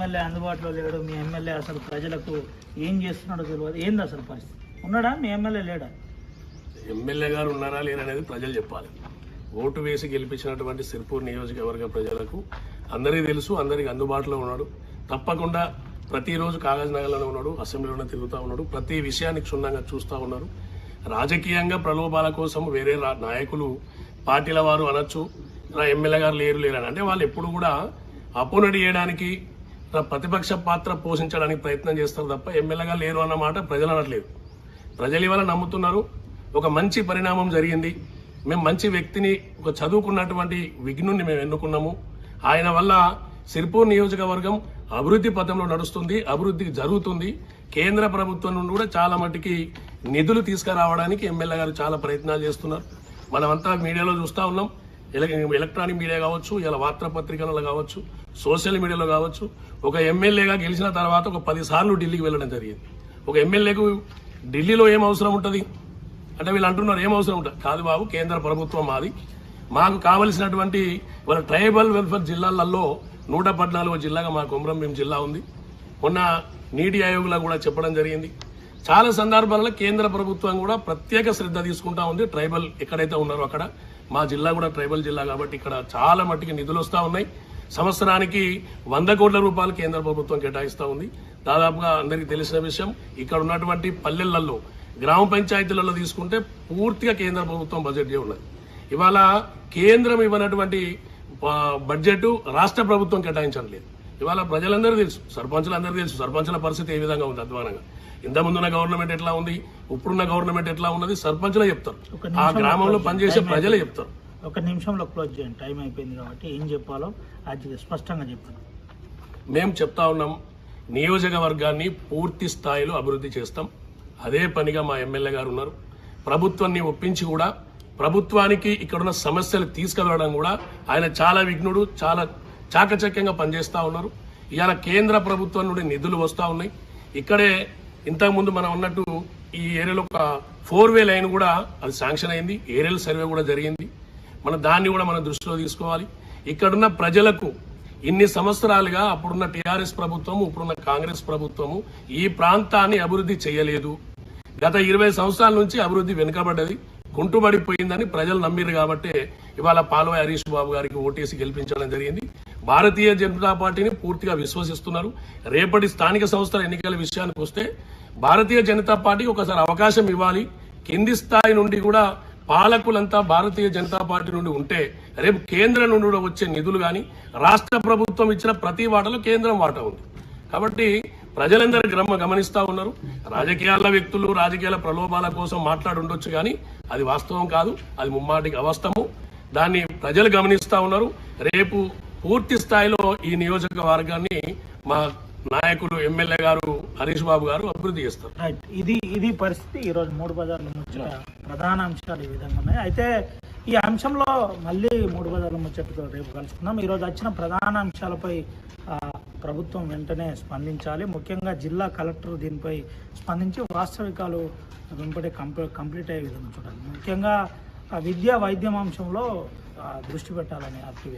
MLA అందుబాటులో లేడు మీ MLA అసలు ప్రజలకు ఏం చేస్తున్నాడో తెలియదు. ఏంది అసలు పరిస్థితి? ఉన్నాడా? మీ ఎమ్మెల్యే లేడా? ఎమ్మెల్యే గారు ఉన్నారా లేరనేది ప్రజలు చెప్పాలి. ఓటు వేసి గెలిపించినటువంటి సిర్పూర్ నియోజకవర్గ ప్రజలకు అందరికీ తెలుసు అందరికి అందుబాటులో ఉన్నాడు. తప్పకుండా ప్రతిరోజు కాగజ్ నగర్లోనే ఉన్నాడు అసెంబ్లీలోనే తిరుగుతూ ఉన్నాడు ప్రతి విషయాన్ని క్షుణ్ణంగా చూస్తూ ఉన్నారు. రాజకీయంగా ప్రలోభాల కోసం వేరే రా- నాయకులు పార్టీల వారు అనొచ్చు నా ఎమ్మెల్యే గారు లేరు లేరని అంటే వాళ్ళు ఎప్పుడు కూడా అపోనెంట్ చేయడానికి ప్రతిపక్ష పాత్ర పోషించడానికి ప్రయత్నం చేస్తారు తప్ప ఎమ్మెల్యే గారు లేరు అన్నమాట ప్రజలు అనట్లేదు. ప్రజలు ఇవాళ నమ్ముతున్నారు ఒక మంచి పరిణామం జరిగింది. మేము మంచి వ్యక్తిని ఒక చదువుకున్నటువంటి విఘ్నుని మేము ఎన్నుకున్నాము. ఆయన వల్ల సిర్పూర్ నియోజకవర్గం అభివృద్ధి పథంలో నడుస్తుంది అభివృద్ధి జరుగుతుంది. కేంద్ర ప్రభుత్వం నుండి కూడా చాలా మటుకి నిధులు తీసుకురావడానికి ఎమ్మెల్యే గారు చాలా ప్రయత్నాలు చేస్తున్నారు. మనమంతా మీడియాలో చూస్తూ ఉన్నాం. ఎలక్ట్రానిక్ మీడియా కావచ్చు ఇలా వార్తాపత్రికలలో కావచ్చు సోషల్ మీడియాలో కావచ్చు ఒక ఎమ్మెల్యేగా గెలిచిన తర్వాత ఒక పది సార్లు ఢిల్లీకి వెళ్ళడం జరిగింది. ఒక ఎమ్మెల్యేకు ఢిల్లీలో ఏం అవసరం ఉంటుంది? అంటే వీళ్ళు అంటున్నారు ఏం అవసరం ఉంటుంది? కాదు బాబు కేంద్ర ప్రభుత్వం మాది. మాకు కావలసినటువంటి వాళ్ళ ట్రైబల్ వెల్ఫేర్ జిల్లాలలో నూట పద్నాలుగో జిల్లాగా మా కుమ్రంభీం జిల్లా ఉంది. మొన్న నీటి ఆయోగ్లో కూడా చెప్పడం జరిగింది. చాలా సందర్భాల్లో కేంద్ర ప్రభుత్వం కూడా ప్రత్యేక శ్రద్ధ తీసుకుంటా ఉంది. ట్రైబల్ ఎక్కడైతే ఉన్నారో అక్కడ మా జిల్లా కూడా ట్రైబల్ జిల్లా కాబట్టి ఇక్కడ చాలా మట్టికి నిధులు వస్తూ ఉన్నాయి. సంవత్సరానికి వంద కోట్ల రూపాయలు కేంద్ర ప్రభుత్వం కేటాయిస్తూ ఉంది. దాదాపుగా అందరికీ తెలిసిన విషయం ఇక్కడ ఉన్నటువంటి పల్లెలలో గ్రామ పంచాయతీలలో తీసుకుంటే పూర్తిగా కేంద్ర ప్రభుత్వం బడ్జెట్ ఉన్నది. ఇవాళ కేంద్రం ఇవ్వనటువంటి బడ్జెట్ రాష్ట్ర ప్రభుత్వం కేటాయించడం లేదు. ఇవాళ ప్రజలందరూ తెలుసు సర్పంచులందరూ తెలుసు సర్పంచుల పరిస్థితి ఏ విధంగా ఉంది అధ్వానంగా. ఇంత ముందున్న గవర్నమెంట్ ఎట్లా ఉంది? ఇప్పుడున్న గవర్నమెంట్ ఎట్లా ఉన్నది? సర్పంచులే చెప్తారు. ఆ గ్రామంలో పనిచేసే ప్రజలే చెప్తారు. ఒక నిమిషంలో క్లోజ్ చేయండి. టైం అయిపోయింది కాబట్టి ఏం చెప్పాలో అది స్పష్టంగా చెప్తాను మేము చెప్తా ఉన్నాం నియోజకవర్గాన్ని పూర్తి స్థాయిలో అభివృద్ధి చేస్తాం. అదే పనిగా మా ఎమ్మెల్యే గారు ఉన్నారు. ప్రభుత్వాన్ని ఒప్పించి కూడా ప్రభుత్వానికి ఇక్కడున్న సమస్యలు తీసుకువెళ్ళడం కూడా ఆయన చాలా విఘ్నుడు చాలా చాకచక్యంగా పనిచేస్తా ఉన్నారు. ఇవాళ కేంద్ర ప్రభుత్వం నుండి నిధులు వస్తూ ఉన్నాయి. ఇక్కడే ఇంతకుముందు మనం ఉన్నట్టు ఈ ఏరియాలో ఒక ఫోర్ వే లైన్ కూడా అది శాంక్షన్ అయింది. ఏరియల్ సర్వే కూడా జరిగింది. మన దాన్ని కూడా మనం దృష్టిలో తీసుకోవాలి. ఇక్కడున్న ప్రజలకు ఇన్ని సంవత్సరాలుగా అప్పుడున్న టీఆర్ఎస్ ప్రభుత్వము ఇప్పుడున్న కాంగ్రెస్ ప్రభుత్వము ఈ ప్రాంతాన్ని అభివృద్ధి చేయలేదు. గత ఇరవై సంవత్సరాల నుంచి అభివృద్ధి వెనుకబడ్డది. గుంటుబడిపోయిందని ప్రజలు నమ్మిరు కాబట్టి ఇవాళ పాల్వాయి హరీష్ బాబు గారికి ఓటేసి గెలిపించడం జరిగింది. భారతీయ జనతా పార్టీని పూర్తిగా విశ్వసిస్తున్నారు. రేపటి స్థానిక సంస్థల ఎన్నికల విషయానికి వస్తే భారతీయ జనతా పార్టీకి ఒకసారి అవకాశం ఇవ్వాలి. కింది స్థాయి నుండి కూడా పాలకులంతా భారతీయ జనతా పార్టీ నుండి ఉంటే రేపు కేంద్రం నుండి కూడా వచ్చే నిధులు కానీ రాష్ట్ర ప్రభుత్వం ఇచ్చిన ప్రతి వాటలో కేంద్రం వాటా ఉంది. కాబట్టి ప్రజలందరూ గ్రమ గమనిస్తా ఉన్నారు. రాజకీయాల వ్యక్తులు రాజకీయాల ప్రలోభాల కోసం మాట్లాడుండొచ్చు కానీ అది వాస్తవం కాదు. అది ముమ్మాటికి అవాస్తవము దాన్ని ప్రజలు గమనిస్తా ఉన్నారు. రేపు పూర్తి స్థాయిలో ఈ నియోజకవర్గాన్ని మా నాయకులు ఎమ్మెల్యే గారు హరీష్ బాబు గారు అభివృద్ధి చేస్తారు. రైట్ ఇది ఇది పరిస్థితి ఈరోజు మూడు బజార్ల ముచ్చట ప్రధాన అంశాలు ఈ విధంగా ఉన్నాయి. అయితే ఈ అంశంలో మళ్ళీ మూడు బజార్ల ముచ్చటతో రేపు కలుసుకుందాం. ఈరోజు వచ్చిన ప్రధాన అంశాలపై ప్రభుత్వం వెంటనే స్పందించాలి. ముఖ్యంగా జిల్లా కలెక్టర్ దీనిపై స్పందించి వాస్తవికాలు వెంబడే కంప్లీ కంప్లీట్ అయ్యే విధంగా చూడాలి. ముఖ్యంగా ఆ విద్యా వైద్యం అంశంలో దృష్టి పెట్టాలని అప్పివే